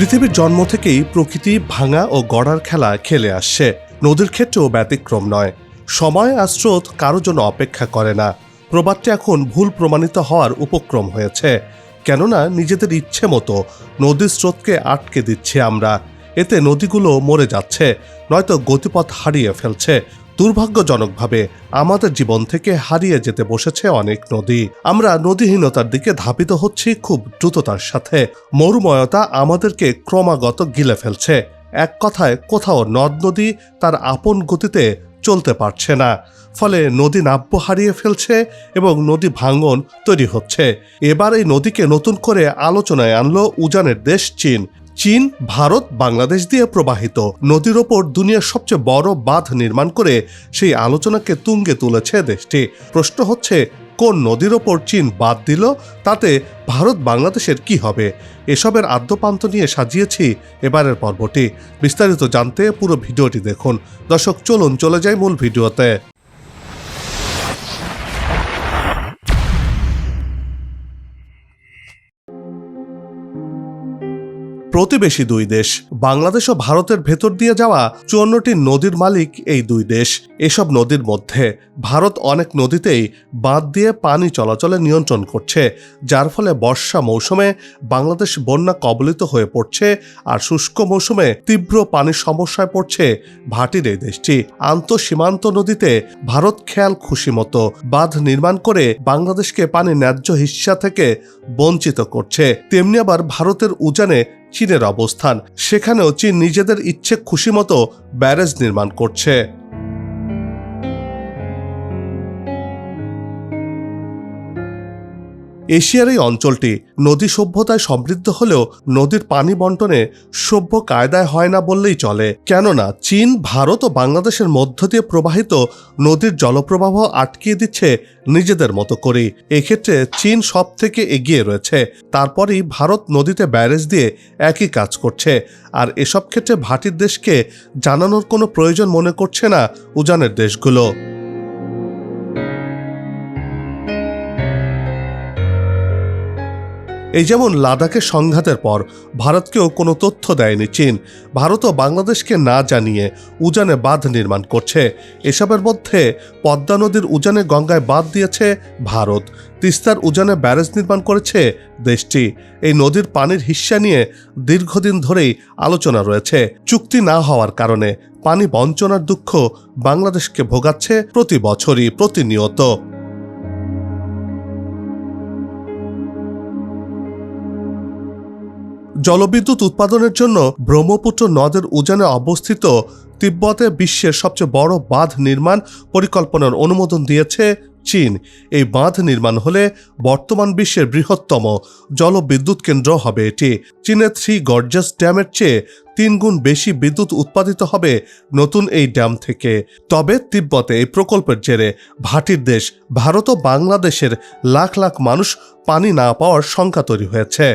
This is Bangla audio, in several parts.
পৃথিবীর জন্ম থেকেই প্রকৃতি ভাঙা ও গড়ার খেলা খেলে আসছে। নদীর ক্ষেত্রেও ব্যতিক্রম নয়। সময় আর স্রোত কারোর জন্য অপেক্ষা করে না। প্রবাদটি এখন ভুল প্রমাণিত হওয়ার উপক্রম হয়েছে। কেননা নিজেদের ইচ্ছে মতো নদীর স্রোতকে আটকে দিচ্ছি আমরা। এতে নদীগুলো মরে যাচ্ছে, নয়তো গতিপথ হারিয়ে ফেলছে দুর্ভাগ্যজনকভাবে আমাদের জীবন থেকে হারিয়ে যেতে বসেছে অনেক নদী। আমরা নদীহীনতার দিকে ধাবিত হচ্ছি খুব দ্রুততার সাথে। মরুময়তা আমাদেরকে ক্রমাগত গিলে ফেলছে। এক কথায়, কোথাও নদ নদী তার আপন গতিতে চলতে পারছে না। ফলে নদী নাব্য হারিয়ে ফেলছে এবং নদী ভাঙন তৈরি হচ্ছে। এবার এই নদীকে নতুন করে আলোচনায় আনলো উজানের দেশ চীন। চীন, ভারত, বাংলাদেশ দিয়ে প্রবাহিত। নদীর ওপর দুনিয়ার সবচেয়ে বড় বাঁধ নির্মাণ করে সেই আলোচনাকে তুঙ্গে তুলেছে দেশটি। প্রশ্ন হচ্ছে, কোন নদীর ওপর চীন বাদ দিল? তাতে ভারত, বাংলাদেশের কি হবে? এসবের আদ্যপান্ত নিয়ে সাজিয়েছি এবারের পর্বটি। বিস্তারিত জানতে পুরো ভিডিওটি দেখুন। দর্শক, চলুন চলে যাই মূল ভিডিওতে। প্রতিবেশী দুই দেশ। বাংলাদেশ ও ভারতের ভেতর দিয়ে যাওয়া চুয়ান্নটি নদীর মালিক এই দুই দেশ। এসব নদীর মধ্যে ভারত অনেক নদীতেই বাঁধ দিয়ে পানি চলাচলে নিয়ন্ত্রণ করছে, যার ফলে বর্ষা মৌসুমে বাংলাদেশ বন্যা কবলিত হয়ে পড়ছে আর শুষ্ক মৌসুমে তীব্র পানির সমস্যায় পড়ছে ভাটির এই দেশটি। আন্তঃসীমান্ত নদীতে ভারত খেয়াল খুশি মতো বাঁধ নির্মাণ করে বাংলাদেশকে পানি ন্যায্য হিস্সা থেকে বঞ্চিত করছে। তেমনি আবার ভারতের উজানে চীনের অবস্থান। সেখানেও চীন নিজেদের ইচ্ছে খুশি মতো ব্যারেজ নির্মাণ করছে। এশিয়ার এই অঞ্চলটি নদী সভ্যতায় সমৃদ্ধ হলেও নদীর পানি বন্টনে সভ্য কায়দায় হয় না বললেই চলে। কেননা চীন, ভারত ও বাংলাদেশের মধ্য দিয়ে প্রবাহিত নদীর জলপ্রবাহ আটকিয়ে দিচ্ছে নিজেদের মতো করেই। এক্ষেত্রে চীন সব থেকে এগিয়ে রয়েছে। তারপরেই ভারত নদীতে ব্যারেজ দিয়ে একই কাজ করছে। আর এসব ক্ষেত্রে ভাটির দেশকে জানানোর কোনো প্রয়োজন মনে করছে না উজানের দেশগুলো। এই যেমন লাদাখের সংঘাতের পর ভারতকেও কোনো তথ্য দেয়নি চীন ভারতও বাংলাদেশকে না জানিয়ে উজানে বাঁধ নির্মাণ করছে। এসবের মধ্যে পদ্মা নদীর উজানে গঙ্গায় বাঁধ দিয়েছে ভারত। তিস্তার উজানে ব্যারেজ নির্মাণ করেছে দেশটি। এই নদীর পানির হিস্সা নিয়ে দীর্ঘদিন ধরেই আলোচনা রয়েছে। চুক্তি না হওয়ার কারণে পানি বঞ্চনার দুঃখ বাংলাদেশকে ভোগাচ্ছে প্রতি বছরই প্রতিনিয়ত। জলবিদ্যুৎ উৎপাদনের জন্য ব্রহ্মপুত্র নদের উজানে অবস্থিত তিব্বতে বিশ্বের সবচেয়ে বড় বাঁধ নির্মাণ পরিকল্পনার অনুমোদন দিয়েছে চীন। এই বাঁধ নির্মাণ হলে বর্তমান বিশ্বের বৃহত্তম জলবিদ্যুৎ কেন্দ্র হবে এটি। চীনের থ্রি গর্জাস ড্যামের চেয়ে তিন গুণ বেশি বিদ্যুৎ উৎপাদিত হবে নতুন এই ড্যাম থেকে। তবে তিব্বতে এই প্রকল্পের জেরে ভাটির দেশ, ভারত ও বাংলাদেশের লাখ লাখ মানুষ পানি না পাওয়ার শঙ্কা তৈরি হয়েছে।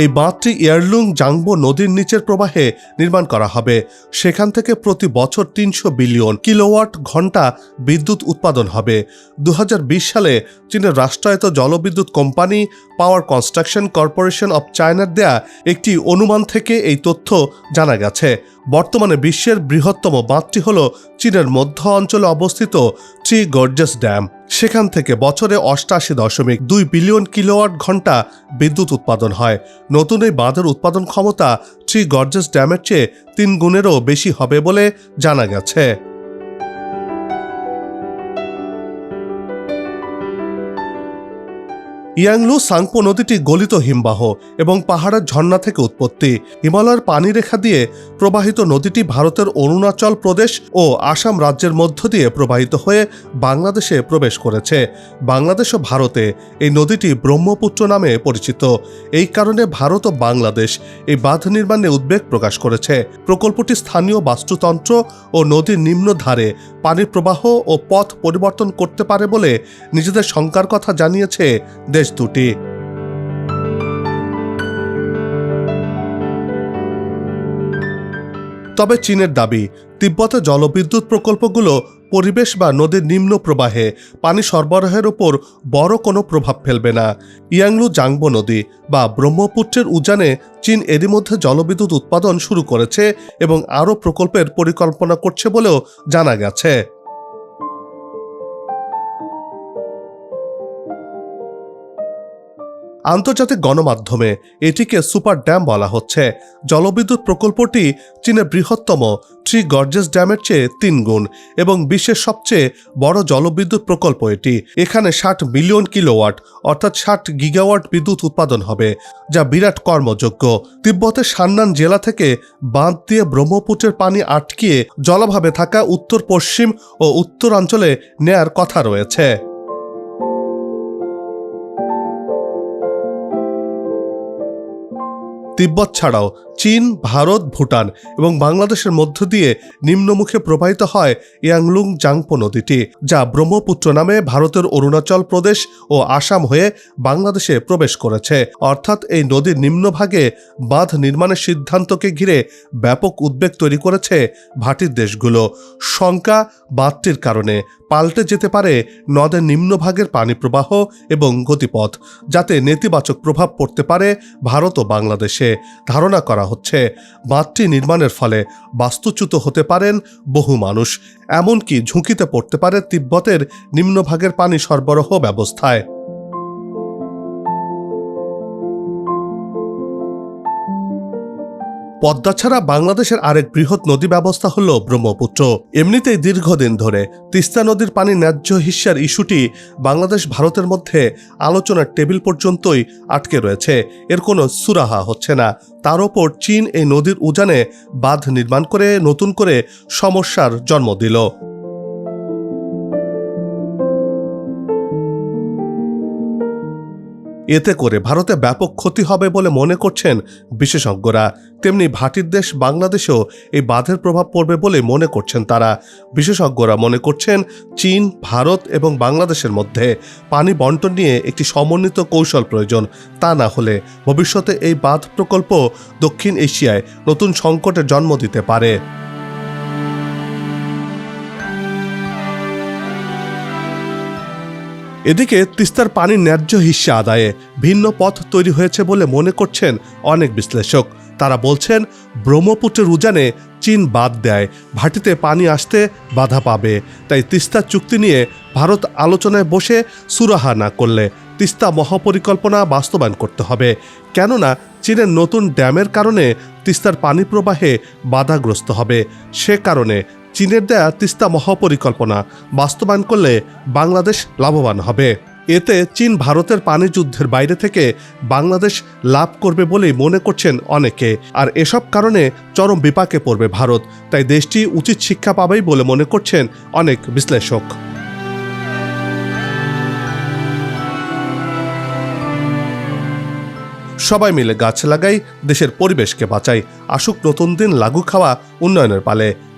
এই বাঁধটি ইয়ারলুং জাংবো নদীর নিচের প্রবাহে নির্মাণ করা হবে। সেখান থেকে প্রতি বছর তিনশো বিলিয়ন কিলোওয়াট ঘণ্টা বিদ্যুৎ উৎপাদন হবে। দু হাজার বিশ সালে চীনের রাষ্ট্রায়ত্ত জলবিদ্যুৎ company power construction corporation of চায়নার দেয়া একটি অনুমান থেকে এই তথ্য জানা গেছে। বর্তমানে বিশ্বের বৃহত্তম বাঁধটি হল চীনের মধ্য অঞ্চলে অবস্থিত ট্রি গর্জাস ড্যাম। সেখান থেকে বছরে অষ্টাশি দশমিক দুই বিলিয়ন কিলোওয়াট ঘণ্টা বিদ্যুৎ উৎপাদন হয়। নতুন এই বাঁধের উৎপাদন ক্ষমতা থ্রি গর্জেস ড্যামের চেয়ে তিন গুণেরও বেশি হবে বলে জানা গেছে। ইয়াংলু সাংপো নদীটি গলিত হিমবাহ এবং পাহাড়ের ঝর্ণা থেকে উৎপত্তি। হিমালয়ের পানি রেখা দিয়ে প্রবাহিত নদীটি ভারতের অরুণাচল প্রদেশ ও আসাম রাজ্যের মধ্য দিয়ে প্রবাহিত হয়ে বাংলাদেশে প্রবেশ করেছে। বাংলাদেশ ও ভারতে এই নদীটি ব্রহ্মপুত্র নামে পরিচিত। এই কারণে ভারত ও বাংলাদেশ এই বাঁধ নির্মাণে উদ্বেগ প্রকাশ করেছে। প্রকল্পটি স্থানীয় বাস্তুতন্ত্র ও নদীর নিম্ন ধারে পানির প্রবাহ ও পথ পরিবর্তন করতে পারে বলে নিজেদের শঙ্কার কথা জানিয়েছে দেশ দুটি। তবে চীনের দাবি, তিব্বতে জলবিদ্যুৎ প্রকল্পগুলো পরিবেশ বা নদীর নিম্ন প্রবাহে পানি সরবরাহের ওপর বড় কোনো প্রভাব ফেলবে না। ইয়াংলু জাংবো নদী বা ব্রহ্মপুত্রের উজানে চীন এরই মধ্যে জলবিদ্যুৎ উৎপাদন শুরু করেছে এবং আরও প্রকল্পের পরিকল্পনা করছে বলেও জানা গেছে। আন্তর্জাতিক গণমাধ্যমে এটিকে সুপার ড্যাম বলা হচ্ছে। জলবিদ্যুৎ প্রকল্পটি চীনের বৃহত্তম থ্রি গর্জেস ড্যামের চেয়ে তিন গুণ এবং বিশ্বের সবচেয়ে বড় জলবিদ্যুৎ প্রকল্প এটি। এখানে ষাট মিলিয়ন কিলোওয়াট অর্থাৎ ষাট গিগাওয়াট বিদ্যুৎ উৎপাদন হবে, যা বিরাট কর্মযোগ্য। তিব্বতের সান্নান জেলা থেকে বাঁধ দিয়ে ব্রহ্মপুত্রের পানি আটকিয়ে জলভাবে থাকা উত্তর পশ্চিম ও উত্তরাঞ্চলে নেয়ার কথা রয়েছে। তিব্বত ছাড়াও চীন, ভারত, ভুটান এবং বাংলাদেশের মধ্য দিয়ে নিম্নমুখে প্রবাহিত হয় ইয়াংলুং জাংপো নদীটি, যা ব্রহ্মপুত্র নামে ভারতের অরুণাচল প্রদেশ ও আসাম হয়ে বাংলাদেশে প্রবেশ করেছে। অর্থাৎ এই নদীর নিম্নভাগে বাঁধ নির্মাণের সিদ্ধান্তকে ঘিরে ব্যাপক উদ্বেগ তৈরি করেছে ভাটির দেশগুলো। শঙ্কা বাঁধটির কারণে পাল্টে যেতে পারে নদের নিম্নভাগের পানি প্রবাহ এবং গতিপথ, যাতে নেতিবাচক প্রভাব পড়তে পারে ভারত ও বাংলাদেশে। ধারণা করা হচ্ছে, বাঁধটি নির্মাণের ফলে বাস্তুচ্যুত হতে পারেন বহু মানুষ, এমনকি ঝুঁকিতে পড়তে পারে তিব্বতের নিম্নভাগের পানি সরবরাহ ব্যবস্থায়। পদ্মা ছাড়া বাংলাদেশের আরেক বৃহৎ নদী ব্যবস্থা হল ব্রহ্মপুত্র। এমনিতেই দীর্ঘদিন ধরে তিস্তা নদীর পানি ন্যায্য হিস্যার ইস্যুটি বাংলাদেশ ভারতের মধ্যে আলোচনার টেবিল পর্যন্তই আটকে রয়েছে। এর কোনো সুরাহা হচ্ছে না। তার ওপর চীন এই নদীর উজানে বাঁধ নির্মাণ করে নতুন করে সমস্যার জন্ম দিল। এতে করে ভারতে ব্যাপক ক্ষতি হবে বলে মনে করছেন বিশেষজ্ঞরা। তেমনি ভাটির দেশ বাংলাদেশেও এই বাঁধের প্রভাব পড়বে বলে মনে করছেন তারা। বিশেষজ্ঞরা মনে করছেন চীন, ভারত এবং বাংলাদেশের মধ্যে পানি বন্টন নিয়ে একটি সমন্বিত কৌশল প্রয়োজন। তা না হলে ভবিষ্যতে এই বাঁধ প্রকল্প দক্ষিণ এশিয়ায় নতুন সংকটের জন্ম দিতে পারে। এদিকে তিস্তার পানির ন্যায্য হিস্সা আদায়ে ভিন্ন পথ তৈরি হয়েছে বলে মনে করছেন অনেক বিশ্লেষক। তারা বলছেন, ব্রহ্মপুত্রের উজানে চীন বাদ দেয়, ভাটিতে পানি আসতে বাধা পাবে। তাই তিস্তা চুক্তি নিয়ে ভারত আলোচনায় বসে সুরাহা না করলে তিস্তা মহাপরিকল্পনা বাস্তবায়ন করতে হবে। কেননা, চীনের নতুন ড্যামের কারণে তিস্তার পানি প্রবাহে বাধাগ্রস্ত হবে। সে কারণে চীনের দেয়া তিস্তা মহাপরিকল্পনা বাস্তবায়ন করলে বাংলাদেশ লাভবান হবে। এতে চীন ভারতের পানি যুদ্ধের বাইরে থেকে বাংলাদেশ লাভ করবে বলেই মনে করছেন অনেকে। আর এসব কারণে চরম বিপাকে পড়বে ভারত। তাই দেশটি উচিত শিক্ষা পাবেই বলে মনে করছেন অনেক বিশ্লেষক। সবাই মিলে গাছ লাগাই, দেশের পরিবেশকে বাঁচাই। আসুক নতুন দিন, লাগু খাওয়া, উন্নয়নের পালে।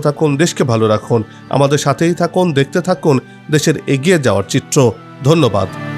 থাকুন দেশকে ভালো রাখুন। আমাদের সাথেই থাকুন দেখতে থাকুন দেশের এগিয়ে যাওয়ার চিত্র। ধন্যবাদ।